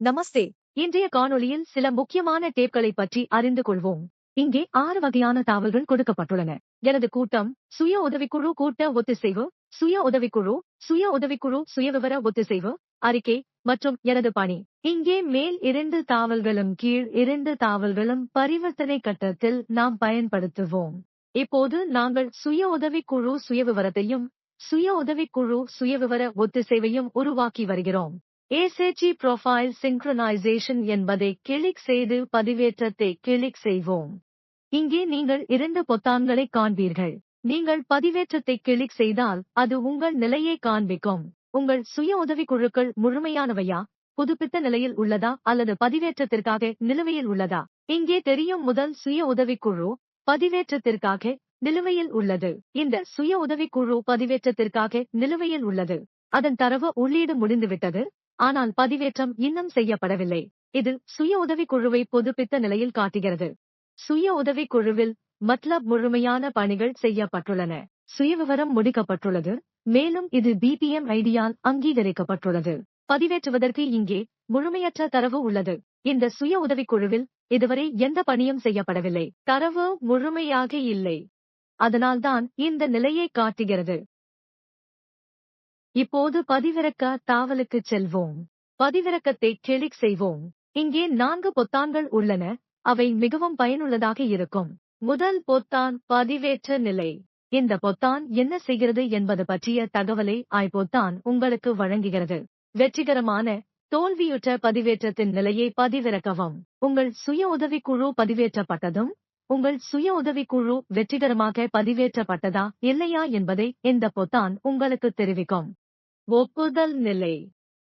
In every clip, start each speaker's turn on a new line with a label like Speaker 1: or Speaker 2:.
Speaker 1: நமஸ்தே. இன்றைய காணொளியில் சில முக்கியமான டேப்களை பற்றி அறிந்து கொள்வோம். இங்கே ஆறு வகையான தாவல்கள் கொடுக்கப்பட்டுள்ளன. எனது கூட்டம் சுய உதவிக்குழு கூட்ட ஒத்திசைவு சுய உதவிக்குழு சுய உதவிக்குழு சுயவிவர ஒத்திசைவு அறிக்கை மற்றும் எனது பணி. இங்கே மேல் இரண்டு தாவல்களும் கீழ் இரண்டு தாவல்களும் பரிவர்த்தனை கட்டத்தில் நாம் பயன்படுத்துவோம். இப்போது நாங்கள் சுய உதவிக்குழு சுயவிவரத்தையும் சுய உதவிக்குழு சுயவிவர ஒத்திசைவையும் உருவாக்கி வருகிறோம். ஏசேச்சி ப்ரொஃபைல் சிங்க்ரனைசேஷன் என்பதை கிளிக் செய்து பதிவேற்றத்தை கிளிக் செய்வோம். இங்கே நீங்கள் இரண்டு பொத்தான்களை காண்பீர்கள். நீங்கள் பதிவேற்றத்தை கிளிக் செய்தால் அது உங்கள் நிலையை காண்பிக்கும். உங்கள் சுய உதவிக்குழுக்கள் முழுமையானவையா? புதுப்பித்த நிலையில் உள்ளதா? அல்லது பதிவேற்றத்திற்காக நிலுவையில் உள்ளதா? இங்கே தெரியும் முதல் சுய உதவிக்குழு பதிவேற்றத்திற்காக நிலுவையில் உள்ளது. இந்த சுய உதவிக்குழு பதிவேற்றத்திற்காக நிலுவையில் உள்ளது. அதன் தரவு உள்ளீடு முடிந்துவிட்டது. ஆனால் பதிவேற்றம் இன்னும் செய்யப்படவில்லை. இது சுய உதவிக்குழுவை புதுப்பித்த நிலையில் காட்டுகிறது. சுய உதவிக்குழுவில் மத்லப் முழுமையான பணிகள் செய்யப்பட்டுள்ளன. சுயவிவரம் முடிக்கப்பட்டுள்ளது. மேலும் இது பிபிஎம் ஐடியால் அங்கீகரிக்கப்பட்டுள்ளது. பதிவேற்றுவதற்கு இங்கே முழுமையற்ற தரவு உள்ளது. இந்த சுய உதவிக்குழுவில் இதுவரை எந்த பணியும் செய்யப்படவில்லை. தரவு முழுமையாக இல்லை. அதனால்தான் இந்த நிலையை காட்டுகிறது. இப்போது பதிவிறக்க தாவலுக்கு செல்வோம். பதிவிறக்கத்தை கிளிக் செய்வோம். இங்கே நான்கு பொத்தான்கள் உள்ளன. அவை மிகவும் பயனுள்ளதாக இருக்கும். முதல் பொத்தான் பதிவேற்ற நிலை. இந்த பொத்தான் என்ன செய்கிறது என்பது பற்றிய தகவலை ஆய்பொத்தான் உங்களுக்கு வழங்குகிறது. வெற்றிகரமான தோல்வியுற்ற பதிவேற்றத்தின் நிலையை பதிவிறக்கவும். உங்கள் சுய உதவிக்குழு பதிவேற்றப்பட்டதும் உங்கள் சுய உதவிக்குழு வெற்றிகரமாக பதிவேற்றப்பட்டதா இல்லையா என்பதை இந்த பொத்தான் உங்களுக்கு தெரிவிக்கும். ஒப்புதல் நிலை.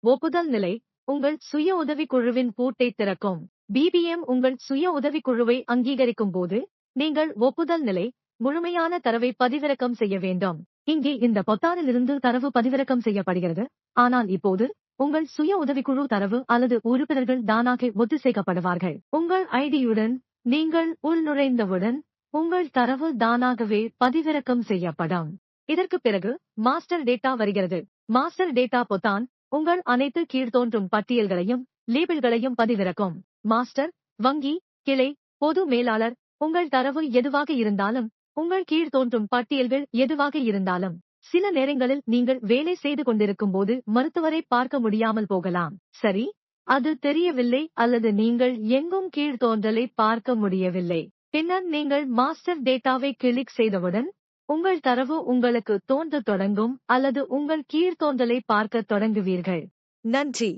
Speaker 1: ஒப்புதல் நிலை உங்கள் சுய உதவிக்குழுவின் பூட்டை திறக்கும். பிபிஎம் உங்கள் சுய உதவிக்குழுவை அங்கீகரிக்கும் போது நீங்கள் ஒப்புதல் நிலை முழுமையான தரவை பதிவிறக்கம் செய்ய வேண்டும். இங்கே இந்த பொத்தானிலிருந்து தரவு பதிவிறக்கம் செய்யப்படுகிறது. ஆனால் இப்போது உங்கள் சுய உதவிக்குழு தரவு அல்லது உறுப்பினர்கள் தானாக ஒத்திசைக்கப்படுவார்கள். உங்கள் ஐடியுடன் நீங்கள் உள்நுழைந்தவுடன் உங்கள் தரவு தானாகவே பதிவிறக்கம் செய்யப்படும். இதற்கு பிறகு மாஸ்டர் டேட்டா வருகிறது. மாஸ்டர் டேட்டா பொத்தான் உங்கள் அனைத்து கீழ்த்தோன்றும் பட்டியல்களையும் லேபிள்களையும் பதிவிறக்கும். மாஸ்டர் வங்கி கிளை பொது மேலாளர் உங்கள் தரவு எதுவாக இருந்தாலும் உங்கள் கீழ்த்தோன்றும் பட்டியல்கள் எதுவாக இருந்தாலும் சில நேரங்களில் நீங்கள் வேலை செய்து கொண்டிருக்கும் போது மருத்துவரை பார்க்க முடியாமல் போகலாம். சரி அது தெரியவில்லை அல்லது நீங்கள் எங்கும் கீழ்த்தோன்றலை பார்க்க முடியவில்லை. பின்னர் நீங்கள் மாஸ்டர் டேட்டாவை கிளிக் செய்தவுடன் உங்கள் தரவு உங்களுக்கு தோன்ற தொடங்கும் அல்லது உங்கள் கீழ்த்தோன்றலை பார்க்க தொடங்குவீர்கள். நன்றி.